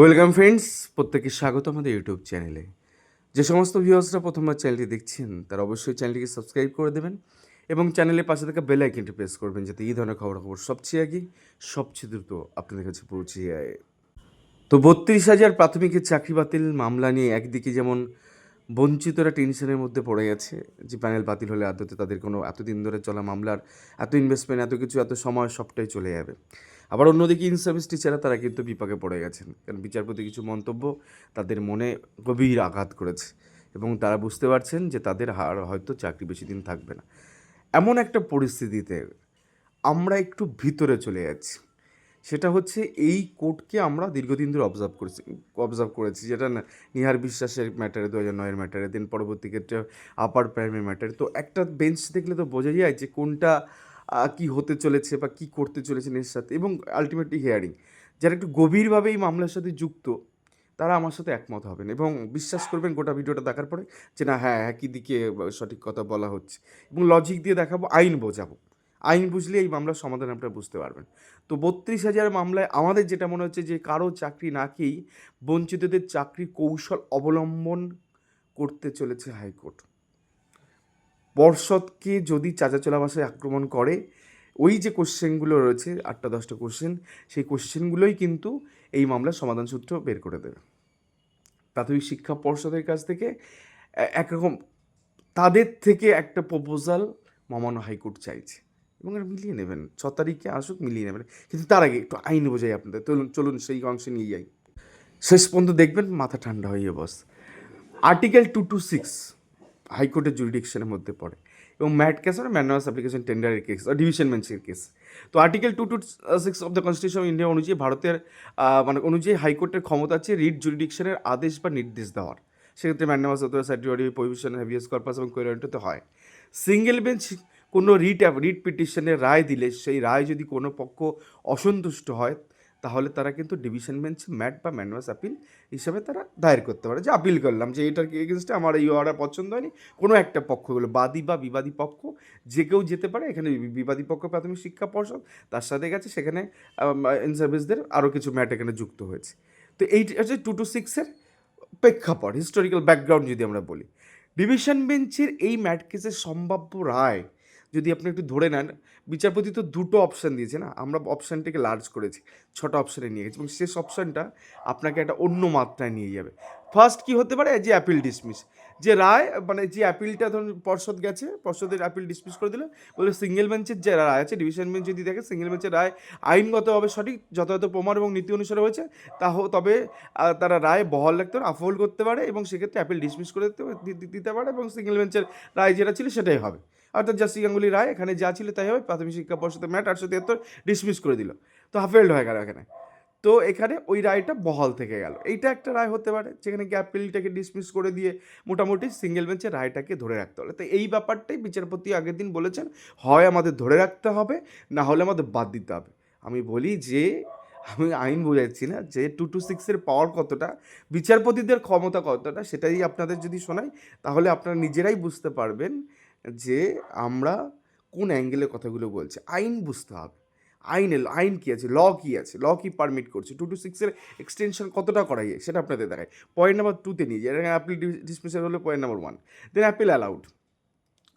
Welcome friends প্রত্যেকে স্বাগত আমাদের ইউটিউব চ্যানেলে যে সমস্ত ভিউয়ার্সরা প্রথমবার চ্যানেলটি দেখছেন, তারা অবশ্যই চ্যানেলটিকে সাবস্ক্রাইব করে দেবেন এবং চ্যানেলের পাশে থাকা বেল আইকনটি প্রেস করবেন যাতে এই ধরনের খবর খবর সবচেয়ে আগে, সবচেয়ে দ্রুত আপনাদের কাছে পৌঁছে যায়। তো বত্রিশ হাজার প্রাথমিকের চাকরি বাতিল মামলা নিয়ে একদিকে যেমন বঞ্চিতরা টেনশনের মধ্যে পড়ে গেছে যে প্যানেল বাতিল হলে আদতে তাদের কোনো এতদিন ধরে চলা মামলার, এত ইনভেস্টমেন্ট এত কিছু, এত সময় সবটাই চলে যাবে। আবার অন্যদিকে ইন সার্ভিস টিচাররা তারা কিন্তু বিপাকে পড়ে গেছেন। কারণ বিচারপতি কিছু মন্তব্য তাদের মনে গভীর আঘাত করেছে এবং তারা বুঝতে পারছেন যে তাদের হার হয়তো চাকরি বেশি দিন থাকবে না। এমন একটা পরিস্থিতিতে আমরা একটু ভিতরে চলে যাচ্ছি। সেটা হচ্ছে এই কোর্টকে আমরা দীর্ঘদিন ধরে অবজার্ভ করেছি অবজার্ভ করেছি। যেটা না, নিহার বিশ্বাসের ম্যাটারে দু হাজার নয়ের ম্যাটারে দেন পরবর্তী ক্ষেত্রে আপার প্রাইমের ম্যাটারে তো একটা বেঞ্চ দেখলে তো বোঝা যায় যে কোনটা কি হতে চলেছে বা কি করতে চলেছেন এর সাথে। এবং আলটিমেটলি হিয়ারিং যারা একটু গভীরভাবে এই মামলার সাথে যুক্ত, তারা আমার সাথে একমত হবেন এবং বিশ্বাস করবেন গোটা ভিডিওটা দেখার পরে যে না হ্যাঁ একই দিকে সঠিক কথা বলা হচ্ছে। এবং লজিক দিয়ে দেখাবো, আইন বোঝাবো। আইন বুঝলে এই মামলার সমাধান আপনারা বুঝতে পারবেন। তো বত্রিশ হাজার মামলায় আমাদের যেটা মনে হচ্ছে যে কারও চাকরি না খেয়েই বঞ্চিতদের চাকরি কৌশল অবলম্বন করতে চলেছে হাইকোর্ট। পর্ষদকে যদি চাচাচলা ভাষায় আক্রমণ করে, ওই যে কোশ্চেনগুলো রয়েছে, আটটা দশটা কোশ্চেন, সেই কোশ্চেনগুলোই কিন্তু এই মামলার সমাধান সূত্র বের করে দেবে। প্রাথমিক শিক্ষা পর্ষদের কাছ থেকে একরকম তাদের থেকে একটা প্রপোজাল মামানো হাইকোর্ট চাইছে। এবং এটা মিলিয়ে নেবেন, ছ তারিখে আসুক মিলিয়ে নেবেন। কিন্তু তার আগে একটু আইন বোঝাই আপনাদের। চলুন চলুন সেই অংশে নিয়ে যাই। শেষ পর্যন্ত দেখবেন মাথা ঠান্ডা হয়ে বস। আর্টিকেল টু টু সিক্স হাইকোর্টের জুরিডিকশনের মধ্যে পড়ে এবং ম্যাট কেস মানে ম্যানুয়াস অ্যাপ্লিকেশন টেন্ডারের কেস ডিভিশন বেঞ্চের কেস। তো article two two six of the constitution of India অনুযায়ী ভারতের মানে অনুযায়ী হাইকোর্টের ক্ষমতা আছে রিট জুরিডিকশনের আদেশ বা নির্দেশ দেওয়ার। সেক্ষেত্রে mandamus certificate provision habeas corpus এবং কোয়ারেন্টতে হয়। সিঙ্গেল বেঞ্চ কোনো রিট রিট পিটিশনের রায় দিলে সেই রায় যদি কোনো পক্ষ অসন্তুষ্ট হয় তাহলে তারা কিন্তু ডিভিশন বেঞ্চ ম্যাট বা ম্যানুয়াস আপিল হিসাবে তারা দায়ের করতে পারে। যে আপিল করলাম যে এটার এগেনস্টে আমার এই অর্ডার পছন্দ হয়নি, কোনো একটা পক্ষ পক্ষগুলো বাদী বা বিবাদী পক্ষ, যে কেউ যেতে পারে, এখানে বিবাদী পক্ষ, প্রাথমিক শিক্ষা পর্ষদ, তার সাথে গেছে, সেখানে ইন সার্ভিসদের আরও কিছু ম্যাট এখানে যুক্ত হয়েছে। তো এই হচ্ছে টু টু সিক্সের প্রেক্ষাপট হিস্টোরিক্যাল ব্যাকগ্রাউন্ড যদি আমরা বলি। ডিভিশন বেঞ্চের এই ম্যাট কেসের সম্ভাব্য রায় যদি আপনি একটু ধরে নেন, বিচারপতি তো দুটো অপশান দিয়েছে না? আমরা অপশানটাকে লার্জ করেছি, ছটা অপশানে নিয়ে গেছি এবং শেষ অপশানটা আপনাকে একটা অন্য মাত্রায় নিয়ে যাবে। ফার্স্ট কি হতে পারে? যে অ্যাপিল ডিসমিস যে রায় মানে যে অ্যাপিলটা ধরুন পর্ষদ গেছে, পর্ষদের অ্যাপিল ডিসমিস করে দিল, বলে সিঙ্গেল বেঞ্চের যে রায় আছে ডিভিশন বেঞ্চ যদি দেখে সিঙ্গেল বেঞ্চের রায় আইনগতভাবে সঠিক, যথাযথ প্রমাণ এবং নীতি অনুসারে হয়েছে, তা তবে তারা রায় বহাল রাখতে পারে আফহল করতে পারে এবং সেক্ষেত্রে অ্যাপিল ডিসমিস করে দিতে পারে এবং সিঙ্গেল বেঞ্চের রায় যেটা ছিল সেটাই হবে। অর্থাৎ জাস্টি গাঙ্গুলি রায়, এখানে যা ছিল তাই হবে, প্রাথমিক শিক্ষা পর্ষদের ম্যাট আটশো তিয়াত্তর ডিসমিস করে দিল। তো হাফেল্ড হয়ে গেল এখানে। তো এখানে ওই রায়টা বহাল থেকে গেল। এইটা একটা রায় হতে পারে, যেখানে কি অ্যাপিলটাকে ডিসমিস করে দিয়ে মোটামুটি সিঙ্গেল বেঞ্চে রায়টাকে ধরে রাখতে হবে তো এই ব্যাপারটাই বিচারপতি আগের দিন বলেছেন, হয় আমাদের ধরে রাখতে হবে, না হলে আমাদের বাদ দিতে হবে। আমি বলি যে, আমি আইন বোঝাচ্ছি না যে টু টু সিক্সের পাওয়ার কতটা, বিচারপতিদের ক্ষমতা কতটা, সেটাই আপনাদের যদি শোনাই, তাহলে আপনারা নিজেরাই বুঝতে পারবেন যে আমরা কোন অ্যাঙ্গেলে কথাগুলো বলছি। আইন বুঝতে হবে। আইনে আইন কী আছে? ল কী আছে? ল কী পারমিট করছে? টু টু সিক্সের এক্সটেনশন কতটা করা যায় সেটা আপনাদের দেখায় পয়েন্ট নাম্বার টুতে নিয়ে যায় অ্যাপেল ডিসমিসাল হলো point number one then appeal allowed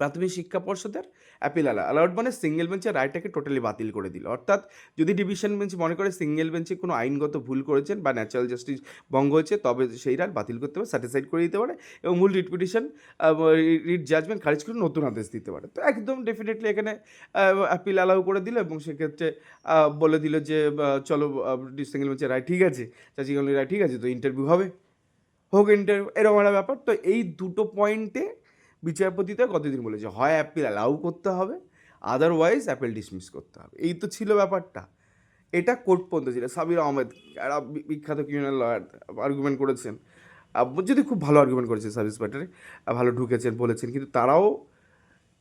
প্রাথমিক শিক্ষা পর্ষদের অ্যাপিল অ্যালা অ্যালাউড মানে সিঙ্গেল বেঞ্চের রায়টাকে টোটালি বাতিল করে দিল। অর্থাৎ যদি ডিভিশন বেঞ্চ মনে করে সিঙ্গেল বেঞ্চে কোনো আইনগত ভুল করেছেন বা ন্যাচারাল জাস্টিস ভঙ্গ হয়েছে, তবে সেই রায় বাতিল করতে পারে স্যাটিসফাইড করে দিতে পারে এবং মূল রিট পিটিশন রিট জাজমেন্ট খারিজ করে নতুন আদেশ দিতে পারে। তো একদম ডেফিনেটলি এখানে অ্যাপিল অ্যালাউ করে দিল এবং সেক্ষেত্রে বলে দিল যে চলো সিঙ্গেল বেঞ্চের রায় ঠিক আছে চাচি রায় ঠিক আছে, তো ইন্টারভিউ হবে। হোক ইন্টারভিউ এরকম একটা ব্যাপার। তো এই দুটো পয়েন্টে বিচারপতিতে কতদিন বলেছে? হয় অ্যাপিল অ্যালাউ করতে হবে আদারওয়াইজ অ্যাপেল ডিসমিস করতে হবে। এই তো ছিল ব্যাপারটা। এটা কোর্ট পর্যন্ত ছিল। সাবির আহমেদ বি- বিখ্যাত ক্রিমিনাল লয়ার আর্গুমেন্ট করেছেন। যদি খুব ভালো আর্গুমেন্ট করেছেন সার্ভিস ম্যাটারে ভালো ঢুকেছেন বলেছেন। কিন্তু তারাও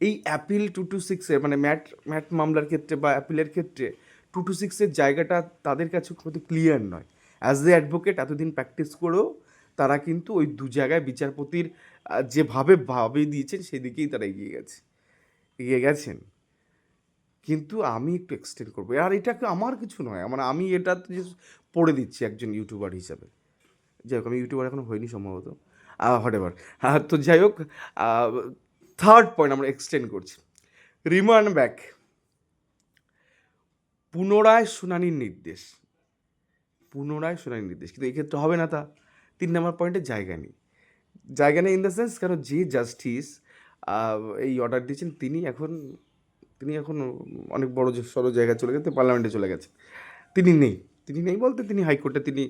এই অ্যাপিল টু টু সিক্সের মানে ম্যাট ম্যাট মামলার ক্ষেত্রে বা অ্যাপিলের ক্ষেত্রে টু টু সিক্সের জায়গাটা তাদের কাছে খুব ক্লিয়ার নয়। অ্যাজ এ অ্যাডভোকেট এতদিন প্র্যাকটিস করেও তারা কিন্তু ওই দু জায়গায় বিচারপতির যেভাবে ভাবে দিয়েছেন সেদিকেই তারা এগিয়ে গেছে। এগিয়ে গেছেন। কিন্তু আমি একটু এক্সটেন্ড করব। আর এটা আমার কিছু নয়। মানে আমি এটা তো পড়ে দিচ্ছি একজন ইউটিউবার হিসাবে। যাই হোক, আমি ইউটিউবার এখনও হয়নি সম্ভবত। হট এভার তো যাই হোক থার্ড পয়েন্ট আমরা এক্সটেন্ড করছি। রিমান্ড ব্যাক পুনরায় শুনানির নির্দেশ। পুনরায় শুনানির নির্দেশ। কিন্তু এক্ষেত্রে হবে না তা। তিন নম্বর পয়েন্টে জায়গা নেই। জায়গা নেই ইন দ্য সেন্স কারণ যে জাস্টিস এই অর্ডার দিয়েছেন তিনি এখন তিনি এখন অনেক বড় সড়ো জায়গায় চলে গেছে পার্লামেন্টে চলে গেছে। তিনি নেই। তিনি নেই বলতে তিনি হাইকোর্টে তিনি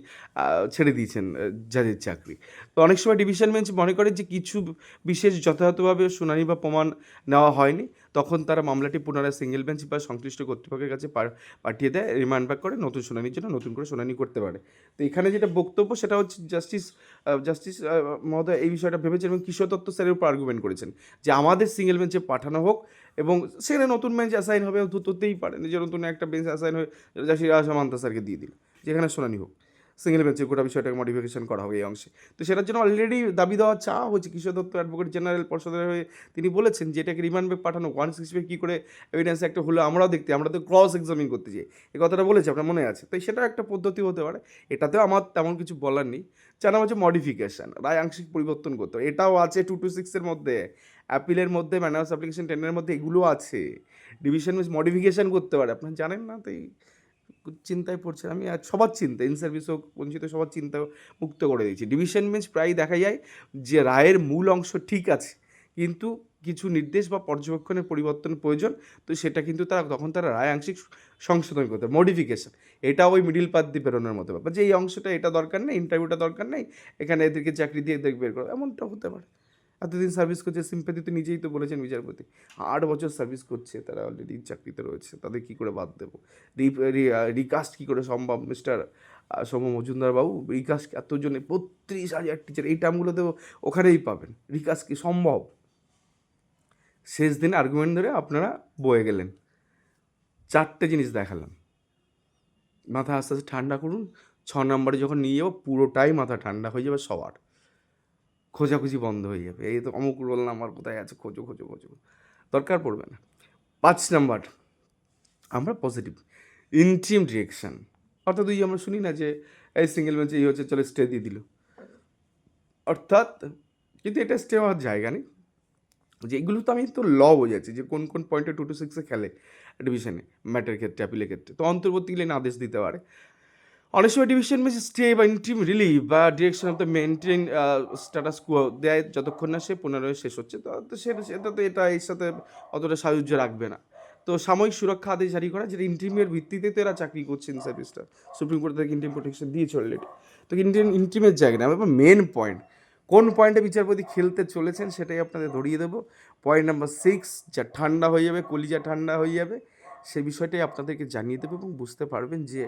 ছেড়ে দিয়েছেন জাজের চাকরি। তো অনেক সময় ডিভিশন বেঞ্চ মনে করে যে কিছু বিশেষ যথাযথভাবে শুনানি বা প্রমাণ নেওয়া হয়নি। তখন তারা মামলাটি পুনরায় সিঙ্গেল বেঞ্চ বা সংশ্লিষ্ট কর্তৃপক্ষের কাছে পাঠিয়ে দেয়, রিমান্ড ব্যাক করে, নতুন শুনানির জন্য নতুন করে শুনানি করতে পারে। তো এখানে যেটা বক্তব্য সেটা হচ্ছে জাস্টিস জাস্টিস মহোদয় এই বিষয়টা ভেবেছেন এবং কিশোর দত্ত স্যারের উপর আর্গুমেন্ট করেছেন যে আমাদের সিঙ্গেল বেঞ্চে পাঠানো হোক এবং সেখানে নতুন বেঞ্চ অ্যাসাইন হবে হতেই পারে। যে নতুন একটা বেঞ্চ অ্যাসাইন হয়ে জাস্টিস রাজমান্তা স্যারকে দিয়ে দিল। যেখানে শুনানি হোক। সিঙ্গেল বেঞ্চে গোটা বিষয়টাকে মডিফিকেশন করা হবে এই অংশে। তো সেটার জন্য অলরেডি দাবি দেওয়া চা হচ্ছে কিশোর দত্ত অ্যাডভোকেট জেনারেল পর্ষদের হয়ে তিনি বলেছেন যে, এটাকে রিমান্ড পাঠানো ওয়ান সিক্সটি কী করে এভিডেন্স একটা হলো, আমরাও দেখতে, আমরা তো ক্রস এক্সামিন করতে চাই। এই কথাটা বলেছে, আপনার মনে আছে? তো সেটা একটা পদ্ধতি হতে পারে। এটাতেও আমার তেমন কিছু বলার নেই। চার হচ্ছে মডিফিকেশান রায় আংশিক পরিবর্তন করতে হবে। এটাও আছে টু টু সিক্সের মধ্যে। অ্যাপিলের মধ্যে, ম্যানার্স অ্যাপ্লিকেশন টেনের মধ্যে এগুলো আছে। ডিভিশন মিস মডিফিকেশান করতে পারে। আপনার জানেন না? তাই চিন্তায় পড়ছে। আমি আর সবার চিন্তা ইন সার্ভিস হোক, বঞ্চিত সবার চিন্তা মুক্ত করে দিয়েছি। ডিভিশন বেঞ্চ প্রায় দেখা যায় যে রায়ের মূল অংশ ঠিক আছে, কিন্তু কিছু নির্দেশ বা পর্যবেক্ষণের পরিবর্তন প্রয়োজন, তো সেটা কিন্তু তারা, তখন তারা রায় আংশিক সংশোধন করতে মডিফিকেশন এটা ওই মিডিল পাত দিয়ে বেরোনোর মতো ব্যাপার। যে এই অংশটা এটা দরকার নেই ইন্টারভিউটা দরকার নেই, এখানে এদেরকে চাকরি দিয়ে এদের বের করো, এমনটা হতে পারে। এতদিন সার্ভিস করছে সিম্পাতি তো নিজেই তো বলেছেন বিচারপতি। আট বছর সার্ভিস করছে, তারা অলরেডি চাকরিতে রয়েছে, তাদের কী করে বাদ দেবো? রিকাস্ট কী করে সম্ভব মিস্টার সৌম্য মজুমদার বাবু? রিকাস্ট এতজনে, বত্রিশ হাজার টিচার এই টার্মগুলোতেও ওখানেই পাবেন। রিকাস্ট কি সম্ভব? শেষ দিন আর্গুমেন্ট ধরে আপনারা বয়ে গেলেন। চারটে জিনিস দেখালাম। মাথা আস্তে আস্তে ঠান্ডা করুন, ছ নম্বরে যখন নিয়ে যাব, পুরোটাই মাথা ঠান্ডা হয়ে যাবে সবার। খোঁজাখুঁজি বন্ধ হয়ে যাবে। এই তো অমুক রোল নাম্বার কোথায় আছে? খোঁজো খোঁজো খোঁজো। দরকার পড়বে না। পাঁচ নাম্বার, আমরা পজিটিভ ইন্টিম রিয়েকশান অর্থাৎ ওই আমরা শুনি না যে, এই সিঙ্গেল ম্যাচে এই হচ্ছে, চলে স্টে দিয়ে দিল। অর্থাৎ, কিন্তু এটা স্টে হওয়ার জায়গা নেই। যে এগুলো তো আমি তো ল বোঝাচ্ছি যে কোন কোন পয়েন্টে টু টু সিক্সে খেলে। ডিভিশনে ম্যাটের ক্ষেত্রে অ্যাপিলের ক্ষেত্রে। তো অন্তর্বর্তীকালীন আদেশ দিতে পারে। অনেক সময় ডিভিশন বেঞ্চ স্টে বা ইন্টিম রিলিভ বা direction of the maintain status quo দেয় যতক্ষণ না সে পুনরায় শেষ হচ্ছে। তো সেটা তো এটা এর সাথে অতটা সাহায্য রাখবে না। তো সাময়িক সুরক্ষা আদেশ জারি করা, যেটা ইন্টিমের ভিত্তিতে তো এরা চাকরি করছেন সার্ভিসটা সুপ্রিম কোর্ট থেকে ইন্টিম প্রোটেকশন দিয়েছে অলরেডি তো ইন্টিম ইন্টিমের জায়গা না এবার মেন পয়েন্ট কোন পয়েন্টে বিচারপতি খেলতে চলেছেন সেটাই আপনাদের ধরিয়ে দেবো। পয়েন্ট নাম্বার সিক্স যা ঠান্ডা হয়ে যাবে, কলিজা ঠান্ডা হয়ে যাবে সেই বিষয়টাই আপনাদেরকে জানিয়ে দেবো এবং বুঝতে পারবেন যে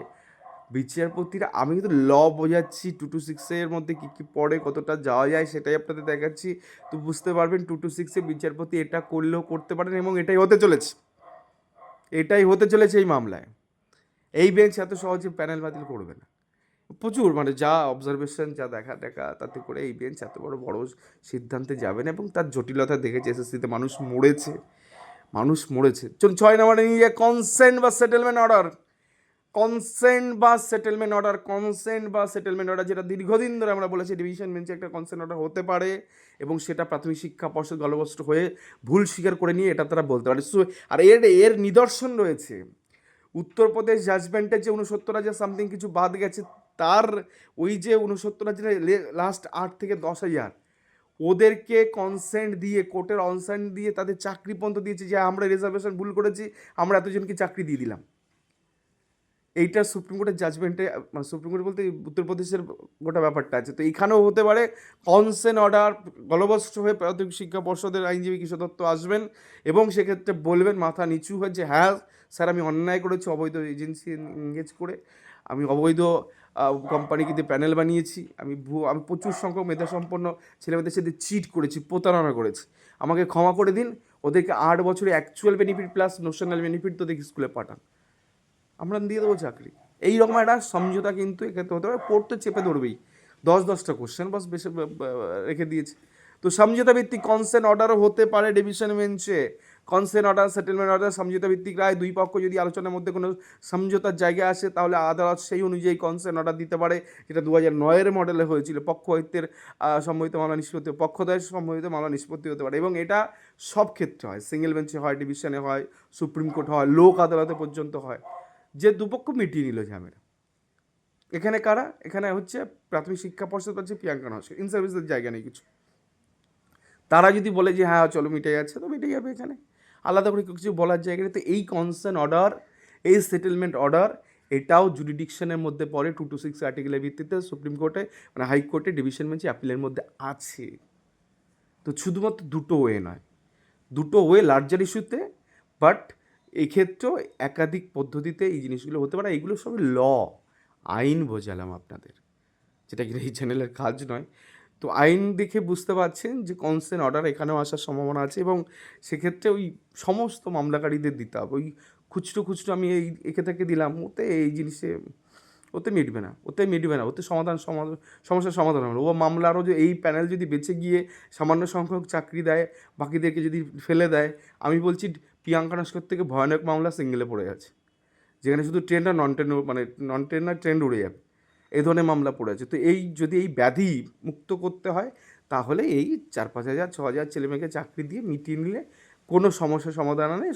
বিচারপতিরা আমি কিন্তু ল বোঝাচ্ছি টু টু সিক্সের মধ্যে কী কী পড়ে, কতটা যাওয়া যায় সেটাই আপনাদের দেখাচ্ছি। তো বুঝতে পারবেন টু টু সিক্সে বিচারপতি এটা করলেও করতে পারেন এবং এটাই হতে চলেছে। এটাই হতে চলেছে এই মামলায়। এই বেঞ্চ এত সহজে প্যানেল বাতিল করবে না। প্রচুর মানে যা অবজারভেশন যা দেখা দেখা, তাতে করে এই বেঞ্চ এত বড় বড় সিদ্ধান্তে যাবে না এবং তার জটিলতা দেখেছে এসএসসিতে মানুষ মরেছে। মানুষ মরেছে। চলুন ছয় নম্বরে নিয়ে যায় কনসেন্ট বা সেটেলমেন্ট অর্ডার কনসেন্ট বা সেটেলমেন্ট অর্ডার কনসেন্ট বা সেটেলমেন্ট অর্ডার যেটা দীর্ঘদিন ধরে আমরা বলেছি ডিভিশন বেঞ্চে একটা কনসেন্ট অর্ডার হতে পারে এবং সেটা প্রাথমিক শিক্ষা পর্ষদ গলবস্ত হয়ে ভুল স্বীকার করে নিয়ে এটা তারা বলতে পারে। সো- আর এর এর নিদর্শন রয়েছে। উত্তরপ্রদেশ জাজমেন্টের যে উনসত্তর হাজার সামথিং কিছু বাদ গেছে, তার ওই যে উনসত্তর হাজার লাস্ট আট থেকে দশ হাজার, ওদেরকে কনসেন্ট দিয়ে কোর্টের অনসেন্ট দিয়ে তাদের চাকরি পর্যন্ত দিয়েছে যে আমরা রিজার্ভেশন ভুল করেছি, আমরা এতজনকে চাকরি দিয়ে দিলাম। এইটা সুপ্রিম কোর্টের জাজমেন্টে মানে সুপ্রিম কোর্ট বলতে উত্তরপ্রদেশের গোটা ব্যাপারটা আছে। তো এখানেও হতে পারে কনসেন্ট অর্ডার গলবস্ত হয়ে প্রাথমিক শিক্ষা পর্ষদের আইনজীবী কিশোর দত্ত আসবেন এবং সেক্ষেত্রে বলবেন মাথা নিচু হয়ে যে হ্যাঁ স্যার, আমি অন্যায় করেছি, অবৈধ এজেন্সি এঙ্গেজ করে। আমি অবৈধ কোম্পানিকে প্যানেল বানিয়েছি। আমি ভুয়ো আমি প্রচুর সংখ্যক মেধাসম্পন্ন ছেলেমেয়েদের সাথে চিট করেছি, প্রতারণা করেছি। আমাকে ক্ষমা করে দিন। ওদেরকে আট বছরে actual benefit plus notional benefit তো দেখি স্কুলে পাঠান। আমরা দিয়ে দেবো চাকরি। এইরকম একটা সমঝোতা কিন্তু এক্ষেত্রে হতে পারে। কোর্ট তো চেপে ধরবেই। দশ দশটা কোশ্চেন বাস বেশি রেখে দিয়েছে। তো সমঝোতা ভিত্তিক কনসেন্ট অর্ডারও হতে পারে ডিভিশন বেঞ্চে কনসেন্ট অর্ডার সেটেলমেন্ট অর্ডার সমঝোতা ভিত্তিক রায়, দুই পক্ষ যদি আলোচনার মধ্যে কোনো সমঝোতার জায়গা আসে, তাহলে আদালত সেই অনুযায়ী কনসেন্ট অর্ডার দিতে পারে। যেটা দু হাজার নয়ের মডেলে হয়েছিল। পক্ষহিতের সম্মোহিত মামলা নিষ্পত্তি পক্ষদ্বয়ের সম্মোহিত মামলা নিষ্পত্তি হতে পারে। এবং এটা সব ক্ষেত্রে হয়। সিঙ্গেল বেঞ্চে হয় ডিভিশনে হয়, সুপ্রিম কোর্ট হয়, লোক আদালতে পর্যন্ত হয়। যে দুপক্ষ মিটিয়ে নিল ঝামেলা। এখানে কারা? এখানে হচ্ছে প্রাথমিক শিক্ষা পর্ষদ হচ্ছে প্রিয়াঙ্কা নস্কর। ইন সার্ভিসের জায়গা নেই কিছু। তারা যদি বলে যে হ্যাঁ চলো মিটে যাচ্ছে তো মিটে যাবে এখানে। আলাদা করে কিছু বলার জায়গা নেই। তো এই কনসার্ন অর্ডার এই সেটেলমেন্ট অর্ডার এটাও জুডিডিকশনের মধ্যে পড়ে। টু টু সিক্স আর্টিকেলের ভিত্তিতে সুপ্রিম কোর্টে মানে হাইকোর্টে ডিভিশন বেঞ্চে অ্যাপিলের মধ্যে আছে। তো শুধুমাত্র দুটো ওয়ে নয়। দুটো ওয়ে লার্জার ইস্যুতে বাট এক্ষেত্রেও একাধিক পদ্ধতিতে এই জিনিসগুলো হতে পারে। এগুলো সব ল, আইন বোঝালাম আপনাদের। যেটা কিনা এই চ্যানেলের কাজ নয়। তো আইন দেখে বুঝতে পারছেন যে কনসেন্ট অর্ডার এখানেও আসার সম্ভাবনা আছে এবং সেক্ষেত্রে ওই সমস্ত মামলাকারীদের দিতে হবে। ওই খুচরো খুচরো আমি এই, একে থেকে দিলাম, ওতে এই জিনিসে, ওতে মিটবে না, ওতে মিটবে না, ওতে সমাধান সমাধান, সমস্যার সমাধান হবে। ও মামলারও যে এই প্যানেল যদি বেঁচে গিয়ে সামান্য সংখ্যক চাকরি দেয়, বাকিদেরকে যদি ফেলে দেয়, আমি বলছি প্রিয়াঙ্কা নস্কর থেকে ভয়ানক মামলা সিঙ্গেলে পড়ে আছে যেখানে শুধু ট্রেন্ড আর নন ট্রেন্ড মানে নন ট্রেন্ড আর ট্রেন উড়ে যাবে। এই ধরনের মামলা পড়ে আছে। তো এই যদি এই ব্যাধি মুক্ত করতে হয়, তাহলে এই চার পাঁচ হাজার, ছ হাজার ছেলেমেয়েকে চাকরি দিয়ে মিটিয়ে নিলে কোনো সমস্যার সমাধান নেই